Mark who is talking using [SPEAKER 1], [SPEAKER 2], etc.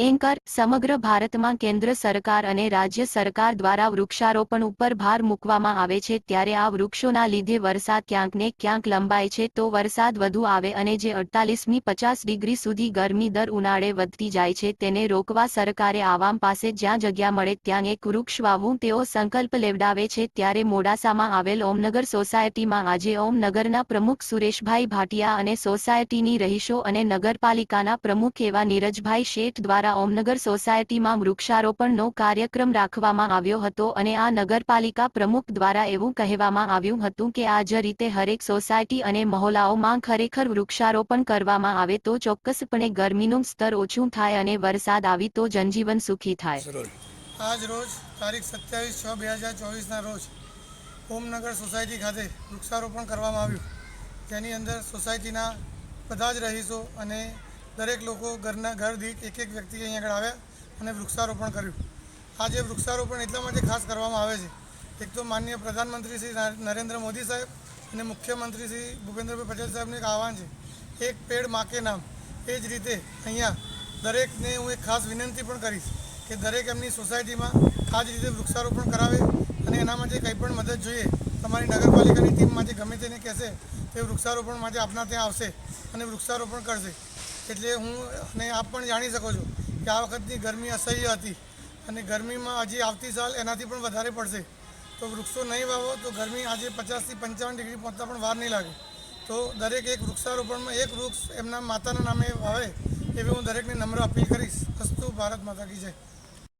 [SPEAKER 1] Anchor, સમગ્ર ભારતમાં કેન્દ્ર સરકાર અને રાજ્ય સરકાર દ્વારા વૃક્ષારોપણ ઉપર ભાર મૂકવામાં આવે છે, ત્યારે આ વૃક્ષોના લીધે વરસાદ ક્યાંક ને ક્યાંક લંબાય છે, તો વરસાદ વધુ આવે અને જે અડતાલીસમી પચાસ ડિગ્રી સુધી ગરમી દર ઉનાળે વધતી જાય છે, તેને રોકવા સરકારે આવામ પાસે જ્યાં જગ્યા મળે ત્યાં એક વૃક્ષ વાવવું તેઓ સંકલ્પ લેવડાવે છે, ત્યારે મોડાસામાં આવેલ ઓમનગર સોસાયટીમાં આજે ઓમનગરના પ્રમુખ સુરેશભાઈ ભાટિયા અને સોસાયટીની રહીશો અને નગરપાલિકાના પ્રમુખ એવા નીરજભાઈ શેઠ દ્વારા ઓમનગર સોસાયટીમાં વૃક્ષારોપણનો કાર્યક્રમ રાખવામાં આવ્યો હતો અને આ નગરપાલિકા પ્રમુખ દ્વારા એવું કહેવામાં આવ્યું હતું કે આ જ રીતે હરેક સોસાયટી અને મહોલાઓમાં ખરેખર વૃક્ષારોપણ કરવામાં આવે તો ચોક્કસપણે ગરમીનું સ્તર ઓછું થાય અને વરસાદ આવી તો જનજીવન સુખી થાય.
[SPEAKER 2] આજ રોજ તારીખ સત્યાવીસ છ બે હજાર ચોવીસના રોજ ઓમનગર સોસાયટી ખાતે વૃક્ષારોપણ કરવામાં આવ્યું. જેની અંદર સોસાયટીના બધા જ રહીશો અને દરેક લોકો ઘરના ઘર દીઠ એક એક વ્યક્તિ અહીંયા આગળ આવ્યા અને વૃક્ષારોપણ કર્યું. આજે વૃક્ષારોપણ એટલા માટે ખાસ કરવામાં આવે છે એક તો માનનીય પ્રધાનમંત્રી શ્રી નરેન્દ્ર મોદી સાહેબ અને મુખ્યમંત્રી શ્રી ભૂપેન્દ્રભાઈ પટેલ સાહેબનું એક આહવાન છે. એક પેડ માકે નામ. એ જ રીતે અહીંયા દરેકને હું એક ખાસ વિનંતી પણ કરીશ કે દરેક એમની સોસાયટીમાં આ જ રીતે વૃક્ષારોપણ કરાવે અને એના માટે કંઈ પણ મદદ જોઈએ. તમારી નગરપાલિકાની ટીમમાંથી ગમે તેને કહેશે તે વૃક્ષારોપણ માટે આપના ત્યાં આવશે અને વૃક્ષારોપણ કરશે. એટલે હું અને આપ પણ જાણી શકો છો કે આ વખતની ગરમી અસહ્ય હતી અને ગરમીમાં હજી આવતી સાલ એનાથી પણ વધારે પડશે. તો વૃક્ષો નહીં વાવો તો ગરમી આજે પચાસથી પંચાવન ડિગ્રી પહોંચતા પણ વાર નહીં લાગે. તો દરેક એક વૃક્ષારોપણમાં એક વૃક્ષ એમના માતાના નામે વાવે, એવી હું દરેકને નમ્ર અપીલ કરીશ. અસ્તુ ભારત માતા કી જય.